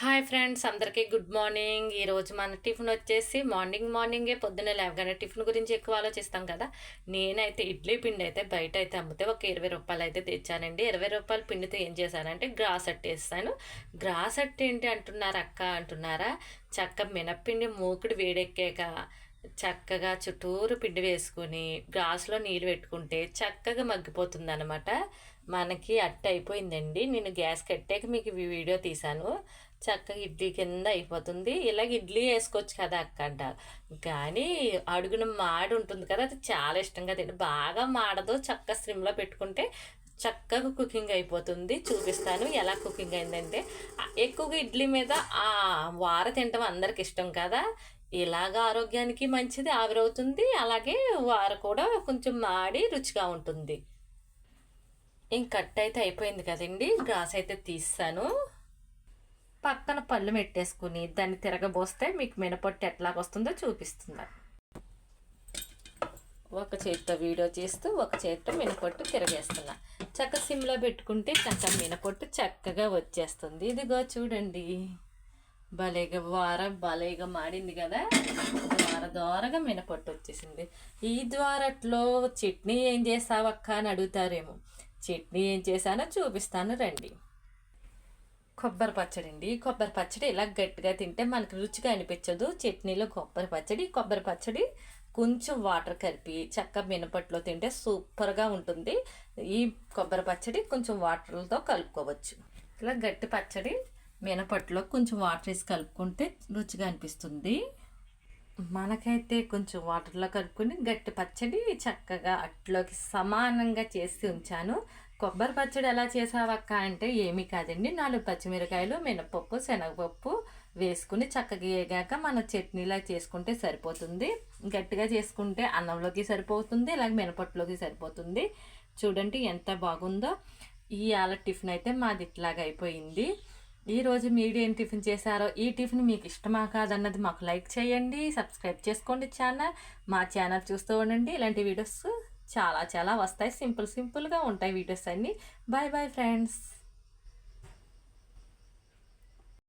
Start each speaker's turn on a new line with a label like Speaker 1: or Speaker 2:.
Speaker 1: Hi friends అందరికీ good morning. ఈరోజు మన టిఫిన్ వచ్చేసి మార్నింగ్ మార్నింగే పొద్దున్నే లేవగానే టిఫిన్ గురించి ఎక్కువ ఆలోచిస్తాం కదా. నేనైతే ఇడ్లీ పిండి అయితే బయట అయితే అమ్మితే ఒక ఇరవై రూపాయలు అయితే తెచ్చానండి. ఇరవై రూపాయల పిండితో ఏం చేశానంటే గ్రాస్ అట్టేస్తాను గ్రాస్ అట్టు ఏంటి అంటున్నారా అక్క? అంటున్నారా? చక్క మినప్పిండి మూకుడు వేడెక్కాక చక్కగా చుట్టూరు పిండి వేసుకొని గ్లాసులో నీళ్ళు పెట్టుకుంటే చక్కగా మగ్గిపోతుంది అనమాట మనకి అట్ట అయిపోయిందండి. నేను గ్యాస్ కట్టాక మీకు ఈ వీడియో తీశాను. చక్కగా ఇడ్లీ కింద అయిపోతుంది. ఇలాగ ఇడ్లీ వేసుకోవచ్చు కదా అక్క అంట. కానీ అడుగున మాడి ఉంటుంది కదా అది చాలా ఇష్టంగా తింటే బాగా మాడదు. చక్క స్ట్రిమ్లో పెట్టుకుంటే చక్కగా కుకింగ్ అయిపోతుంది. చూపిస్తాను ఎలా కుకింగ్ అయిందంటే ఎక్కువగా ఇడ్లీ మీద ఆ వార తినటం అందరికి ఇష్టం కదా. ఇలాగ ఆరోగ్యానికి మంచిది ఆవిరవుతుంది. అలాగే వార కూడా కొంచెం మాడి రుచిగా ఉంటుంది. ఇంక కట్ అయితే అయిపోయింది కదండి. గ్రాస్ అయితే తీస్తాను పక్కన పళ్ళు పెట్టేసుకుని దాన్ని తిరగబోస్తే మీకు మినపొట్టు ఎట్లాగొస్తుందో చూపిస్తున్నాను ఒక చేతితో వీడియో చేస్తూ ఒక చేతితో మినపొట్టు తిరగేస్తున్నా. చక్క సిమ్లో పెట్టుకుంటే చక్క మినపొట్టు చక్కగా వచ్చేస్తుంది. ఇదిగో చూడండి. భలేగా వార భలేగా మాడింది కదా. వార ద్వారగా మినపొట్టు వచ్చేసింది. ఈ ద్వారట్లో చట్నీ ఏం చేసావక్క అని అడుగుతారేమో. చట్నీ ఏం చేశానో చూపిస్తాను రండి. కొబ్బరి పచ్చడి అండి. కొబ్బరి పచ్చడి ఇలా గట్టిగా తింటే మనకు రుచిగా అనిపించదు. చట్నీలో కొబ్బరి పచ్చడి కొబ్బరి పచ్చడి కొంచెం వాటర్ కలిపి చక్క మినపట్లో తింటే సూపర్గా ఉంటుంది. ఈ కొబ్బరి పచ్చడి కొంచెం వాటర్లతో కలుపుకోవచ్చు. ఇలా గట్టి పచ్చడి మినపట్లో కొంచెం వాటర్ వేసి కలుపుకుంటే రుచిగా అనిపిస్తుంది. మనకైతే కొంచెం వాటర్లో కలుపుకొని గట్టి పచ్చడి చక్కగా అట్లోకి సమానంగా చేసి ఉంచాను. కొబ్బరి పచ్చడి ఎలా చేసావక్క అంటే ఏమీ కాదండి. నాలుగు పచ్చిమిరకాయలు మినపప్పు శనగపప్పు వేసుకుని చక్కగా వేగాక మన చట్నీలా చేసుకుంటే సరిపోతుంది. గట్టిగా చేసుకుంటే అన్నంలోకి సరిపోతుంది ఇలాగ మినపట్టులోకి సరిపోతుంది. చూడండి ఎంత బాగుందో. ఈ ఆల టిఫిన్ అయితే మాది ఇట్లాగా అయిపోయింది. ఈరోజు మీరు ఏం టిఫిన్ చేశారో ఈ టిఫిన్ మీకు ఇష్టమా కాదన్నది మాకు లైక్ చేయండి సబ్స్క్రైబ్ చేసుకోండి ఛానల్. మా ఛానల్ చూస్తూ ఉండండి. ఇలాంటి వీడియోస్ చాలా చాలా వస్తాయి. సింపుల్ సింపుల్గా ఉంటాయి వీడియోస్ అన్నీ. Bye bye friends.